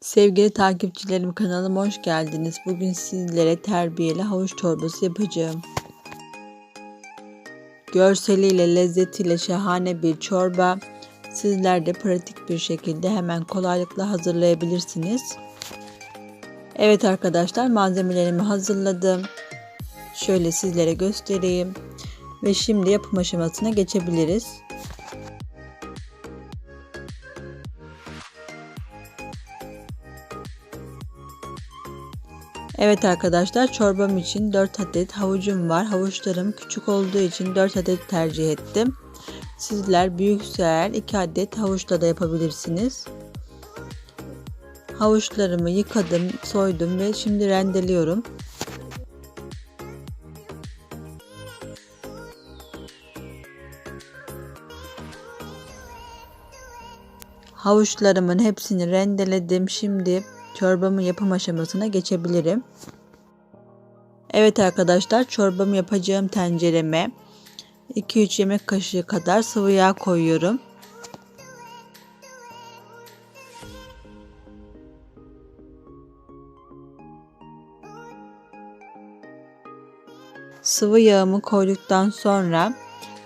Sevgili takipçilerim kanalıma hoş geldiniz. Bugün sizlere terbiyeli havuç çorbası yapacağım. Görseliyle, lezzetiyle şahane bir çorba. Sizler de pratik bir şekilde hemen kolaylıkla hazırlayabilirsiniz. Evet arkadaşlar malzemelerimi hazırladım. Şöyle sizlere göstereyim. Ve şimdi yapım aşamasına geçebiliriz. Evet arkadaşlar çorbam için 4 adet havucum var. Havuçlarım küçük olduğu için 4 adet tercih ettim. Sizler büyükse eğer 2 adet havuçla da yapabilirsiniz. Havuçlarımı yıkadım, soydum ve şimdi rendeliyorum. Havuçlarımın hepsini rendeledim. Şimdi çorbamın yapım aşamasına geçebilirim. Evet arkadaşlar çorbamı yapacağım tencereme 2-3 yemek kaşığı kadar sıvı yağ koyuyorum. Sıvı yağımı koyduktan sonra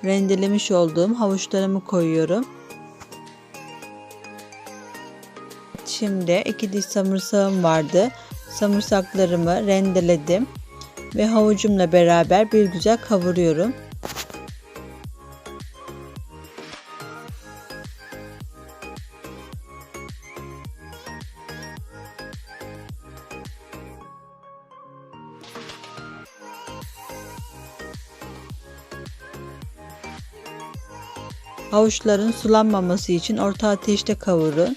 rendelemiş olduğum havuçlarımı koyuyorum. Şimdi iki diş samırsağım vardı. Samırsaklarımı rendeledim ve havucumla beraber bir güzel kavuruyorum. Havuçların sulanmaması için orta ateşte kavurun.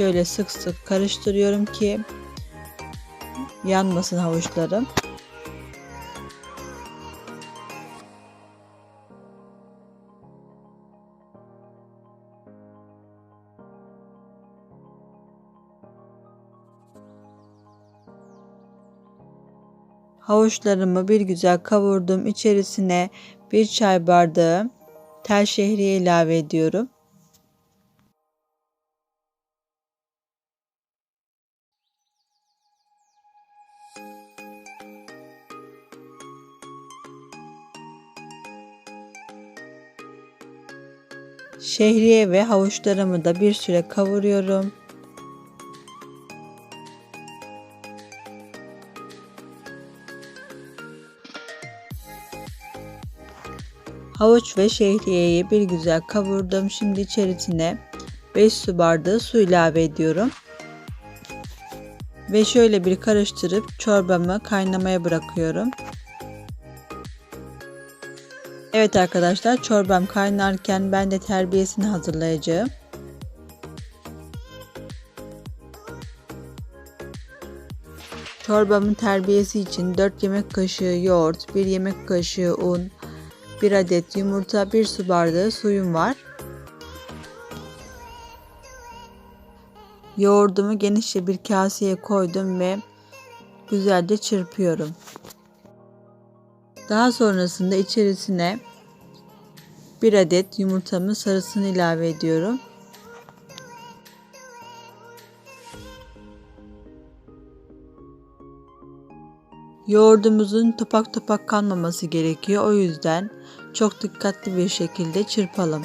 Şöyle sık sık karıştırıyorum ki yanmasın havuçlarım. Havuçlarımı bir güzel kavurdum. İçerisine bir çay bardağı tel şehriye ilave ediyorum. Şehriye ve havuçlarımı da bir süre kavuruyorum. Havuç ve şehriyeyi bir güzel kavurdum. Şimdi içerisine 5 su bardağı su ilave ediyorum. Ve şöyle bir karıştırıp çorbamı kaynamaya bırakıyorum. Evet arkadaşlar çorbam kaynarken ben de terbiyesini hazırlayacağım. Çorbamın terbiyesi için 4 yemek kaşığı yoğurt, 1 yemek kaşığı un, 1 adet yumurta, 1 su bardağı suyum var. Yoğurdumu genişçe bir kaseye koydum ve güzelce çırpıyorum. Daha sonrasında içerisine bir adet yumurtamın sarısını ilave ediyorum. Yoğurdumuzun topak topak kalmaması gerekiyor. O yüzden çok dikkatli bir şekilde çırpalım.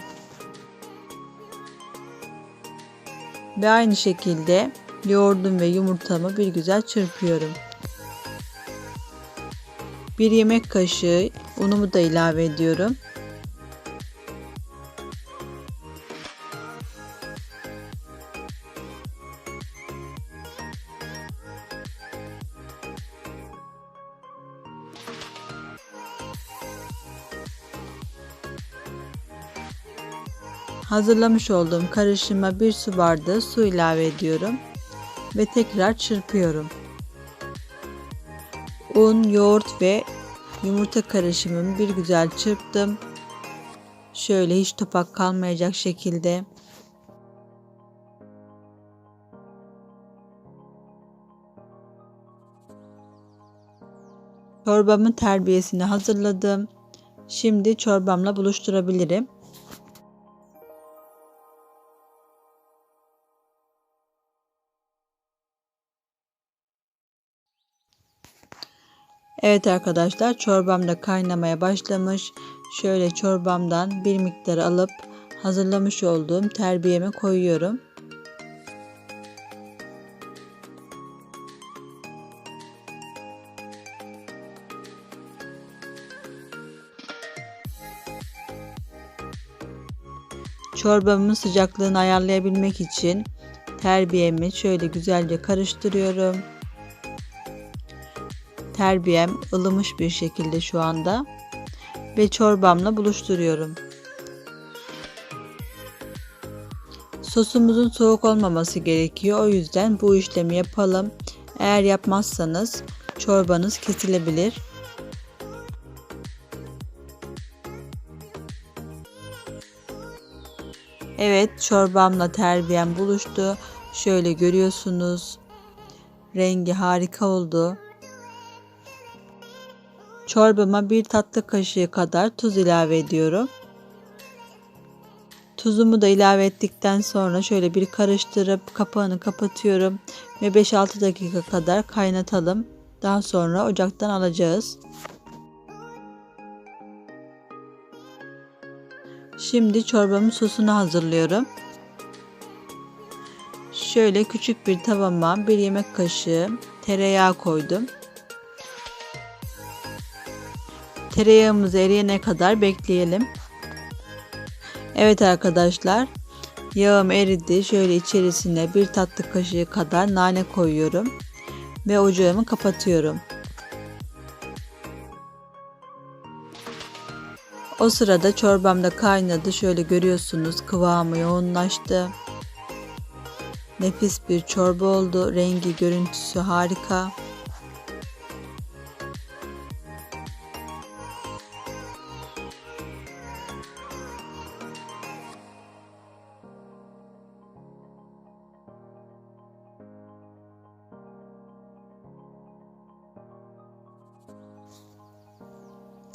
Ve aynı şekilde yoğurdum ve yumurtamı bir güzel çırpıyorum. Bir yemek kaşığı unumu da ilave ediyorum. Hazırlamış olduğum karışıma bir su bardağı su ilave ediyorum ve tekrar çırpıyorum. Un, yoğurt ve yumurta karışımımı bir güzel çırptım. Şöyle hiç topak kalmayacak şekilde. Çorbamın terbiyesini hazırladım. Şimdi çorbamla buluşturabilirim. Evet arkadaşlar çorbam da kaynamaya başlamış. Şöyle çorbamdan bir miktar alıp hazırlamış olduğum terbiyeme koyuyorum. Çorbamın sıcaklığını ayarlayabilmek için terbiyemi şöyle güzelce karıştırıyorum. Terbiyem ılımış bir şekilde şu anda ve çorbamla buluşturuyorum. Sosumuzun soğuk olmaması gerekiyor. O yüzden bu işlemi yapalım. Eğer yapmazsanız çorbanız kesilebilir. Evet çorbamla terbiyem buluştu. Şöyle görüyorsunuz. Rengi harika oldu. Çorbama bir tatlı kaşığı kadar tuz ilave ediyorum. Tuzumu da ilave ettikten sonra şöyle bir karıştırıp kapağını kapatıyorum ve 5-6 dakika kadar kaynatalım. Daha sonra ocaktan alacağız. Şimdi çorbamın sosunu hazırlıyorum. Şöyle küçük bir tavama bir yemek kaşığı tereyağı koydum. Tereyağımız eriyene kadar bekleyelim. Evet arkadaşlar yağım eridi. Şöyle içerisine bir tatlı kaşığı kadar nane koyuyorum ve ocağımı kapatıyorum. O sırada çorbam da kaynadı. Şöyle görüyorsunuz kıvamı yoğunlaştı. Nefis bir çorba oldu. Rengi, görüntüsü harika.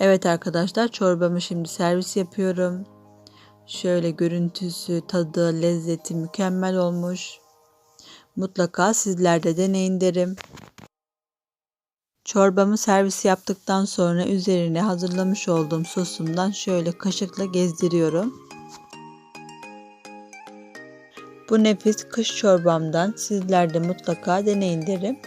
Evet arkadaşlar çorbamı şimdi servis yapıyorum. Şöyle görüntüsü, tadı, lezzeti mükemmel olmuş. Mutlaka sizler de deneyin derim. Çorbamı servis yaptıktan sonra üzerine hazırlamış olduğum sosumdan şöyle kaşıkla gezdiriyorum. Bu nefis kış çorbamdan sizler de mutlaka deneyin derim.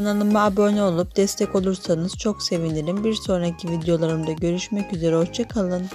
Kanalıma abone olup destek olursanız çok sevinirim. Bir sonraki videolarımda görüşmek üzere. Hoşçakalın.